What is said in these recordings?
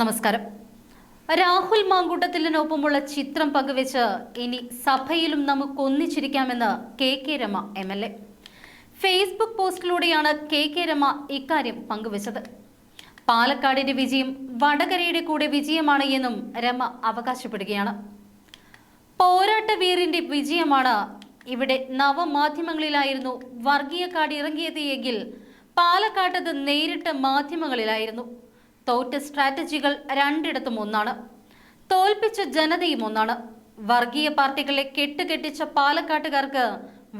നമസ്കാരം. രാഹുൽ മാങ്കൂട്ടത്തിലിനൊപ്പമുള്ള ചിത്രം പങ്കുവെച്ച് ഇനി സഭയിലും നമുക്ക് ഒന്നിച്ചിരിക്കാമെന്ന് K K Rama M L A. Facebook പോസ്റ്റിലൂടെയാണ് K K Rama ഇക്കാര്യം പങ്കുവച്ചത്. പാലക്കാടിന്റെ വിജയം വടകരയുടെ കൂടെ വിജയമാണ് എന്നും രമ അവകാശപ്പെടുകയാണ്. പോരാട്ട വീറിന്റെ വിജയമാണ് ഇവിടെ നവമാധ്യമങ്ങളിലായിരുന്നു വർഗീയ ഇറങ്ങിയത് എങ്കിൽ പാലക്കാട്ടത് നേരിട്ട് മാധ്യമങ്ങളിലായിരുന്നു. തോറ്റ സ്ട്രാറ്റജികൾ രണ്ടിടത്തും ഒന്നാണ്. തോൽപ്പിച്ച ജനതയും ഒന്നാണ്. വർഗീയ പാർട്ടികളെ കെട്ടുകെട്ടിച്ച പാലക്കാട്ടുകാർക്ക്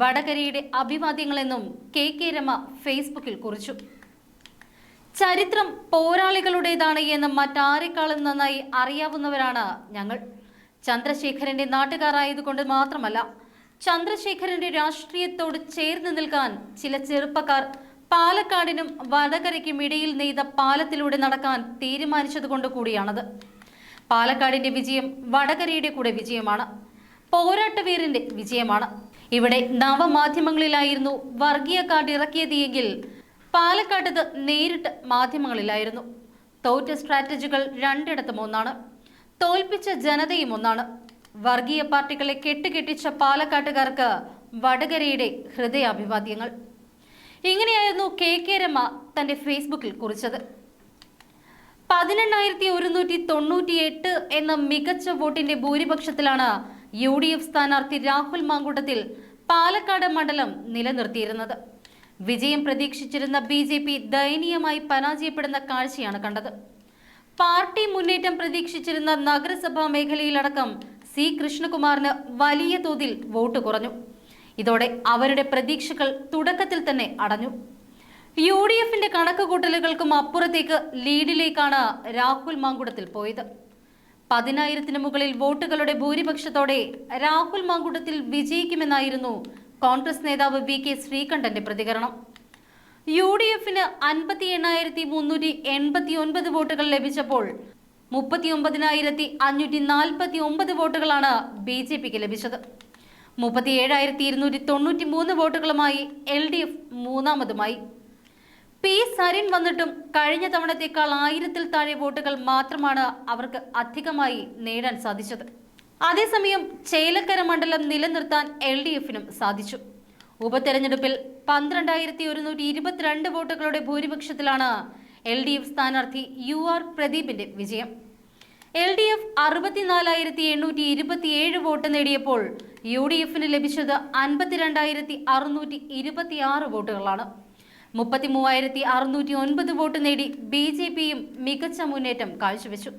വടകരയുടെ അഭിവാദ്യങ്ങളെന്നും കെ കെ രമ ഫേസ്ബുക്കിൽ കുറിച്ചു. ചരിത്രം പോരാളികളുടേതാണ് എന്ന് മറ്റാരെക്കാളും നന്നായി അറിയാവുന്നവരാണ് ഞങ്ങൾ. ചന്ദ്രശേഖരന്റെ നാട്ടുകാരായതുകൊണ്ട് മാത്രമല്ല ചന്ദ്രശേഖരന്റെ രാഷ്ട്രീയത്തോട് ചേർന്ന് നിൽക്കാൻ ചില ചെറുപ്പക്കാർ പാലക്കാടിനും വടകരയ്ക്കും ഇടയിൽ നെയ്ത പാലത്തിലൂടെ നടക്കാൻ തീരുമാനിച്ചതുകൊണ്ട് കൂടിയാണത്. പാലക്കാടിന്റെ വിജയം വടകരയുടെ കൂടെ വിജയമാണ്. പോരാട്ടവീരന്റെ വിജയമാണ്. ഇവിടെ നവമാധ്യമങ്ങളിലായിരുന്നു വർഗീയ കാർഡ് ഇറക്കിയതെങ്കിൽ പാലക്കാട്ടത് നേരിട്ട് മാധ്യമങ്ങളിലായിരുന്നു. തോറ്റ സ്ട്രാറ്റജികൾ രണ്ടിടത്തും ഒന്നാണ്. തോൽപ്പിച്ച ജനതയും ഒന്നാണ്. വർഗീയ പാർട്ടികളെ കെട്ടുകെട്ടിച്ച പാലക്കാട്ടുകാർക്ക് വടകരയുടെ ഹൃദയാഭിവാദ്യങ്ങൾ. ഇങ്ങനെയായിരുന്നു കെ കെ രമ തന്റെ ഫേസ്ബുക്കിൽ കുറിച്ചത്. പതിനെണ്ണായിരത്തി ഒരുന്നൂറ്റി തൊണ്ണൂറ്റി എട്ട് എന്ന മികച്ച വോട്ടിന്റെ ഭൂരിപക്ഷത്തിലാണ് യു ഡി എഫ് സ്ഥാനാർത്ഥി രാഹുൽ മാങ്കൂട്ടത്തിൽ പാലക്കാട് മണ്ഡലം നിലനിർത്തിയിരുന്നത്. വിജയം പ്രതീക്ഷിച്ചിരുന്ന ബി ജെ പി ദയനീയമായി പരാജയപ്പെടുന്ന കാഴ്ചയാണ് കണ്ടത്. പാർട്ടി മുന്നേറ്റം പ്രതീക്ഷിച്ചിരുന്ന നഗരസഭാ മേഖലയിലടക്കം സി കൃഷ്ണകുമാറിന് വലിയ തോതിൽ വോട്ട് കുറഞ്ഞു. ഇതോടെ അവരുടെ പ്രതീക്ഷകൾ തുടക്കത്തിൽ തന്നെ അടഞ്ഞു. യു ഡി എഫിന്റെ കണക്കുകൂട്ടലുകൾക്കും അപ്പുറത്തേക്ക് ലീഡിലേക്കാണ് രാഹുൽ മാങ്കുടത്തിൽ പോയത്. പതിനായിരത്തിന് മുകളിൽ വോട്ടുകളുടെ ഭൂരിപക്ഷത്തോടെ രാഹുൽ മാങ്കുടത്തിൽ വിജയിക്കുമെന്നായിരുന്നു കോൺഗ്രസ് നേതാവ് വി കെ ശ്രീകണ്ഠന്റെ പ്രതികരണം. യു ഡി എഫിന് അൻപത്തി എണ്ണായിരത്തി മുന്നൂറ്റി എൺപത്തി ഒൻപത് വോട്ടുകൾ ലഭിച്ചപ്പോൾ മുപ്പത്തി ഒമ്പതിനായിരത്തി അഞ്ഞൂറ്റി നാൽപ്പത്തി ഒമ്പത് വോട്ടുകളാണ് ബി ജെ പിക്ക് ലഭിച്ചത്. മുപ്പത്തി ഏഴായിരത്തി ഇരുന്നൂറ്റി തൊണ്ണൂറ്റി മൂന്ന് വോട്ടുകളുമായി എൽ ഡി എഫ് മൂന്നാമതുമായി. പി സരിൻ വന്നിട്ടും കഴിഞ്ഞ തവണത്തേക്കാൾ ആയിരത്തിൽ താഴെ വോട്ടുകൾ മാത്രമാണ് അവർക്ക് അധികമായി നേടാൻ സാധിച്ചത്. അതേസമയം ചേലക്കര മണ്ഡലം നിലനിർത്താൻ എൽ ഡി എഫിനും സാധിച്ചു. ഉപതെരഞ്ഞെടുപ്പിൽ പന്ത്രണ്ടായിരത്തി ഒരുന്നൂറ്റി ഇരുപത്തിരണ്ട് വോട്ടുകളുടെ ഭൂരിപക്ഷത്തിലാണ് എൽ ഡി എഫ് സ്ഥാനാർത്ഥി യു ആർ പ്രദീപിന്റെ വിജയം. എൽ ഡി എഫ് അറുപത്തിനാലായിരത്തി എണ്ണൂറ്റി ഇരുപത്തിയേഴ് വോട്ട് നേടിയപ്പോൾ യു ഡി എഫിന് ലഭിച്ചത് അൻപത്തിരണ്ടായിരത്തി അറുന്നൂറ്റി ഇരുപത്തിയാറ് വോട്ടുകളാണ്. മുപ്പത്തി മൂവായിരത്തി അറുന്നൂറ്റി ഒൻപത് വോട്ട് നേടി ബി ജെ പിയും മികച്ച മുന്നേറ്റം കാഴ്ചവെച്ചു.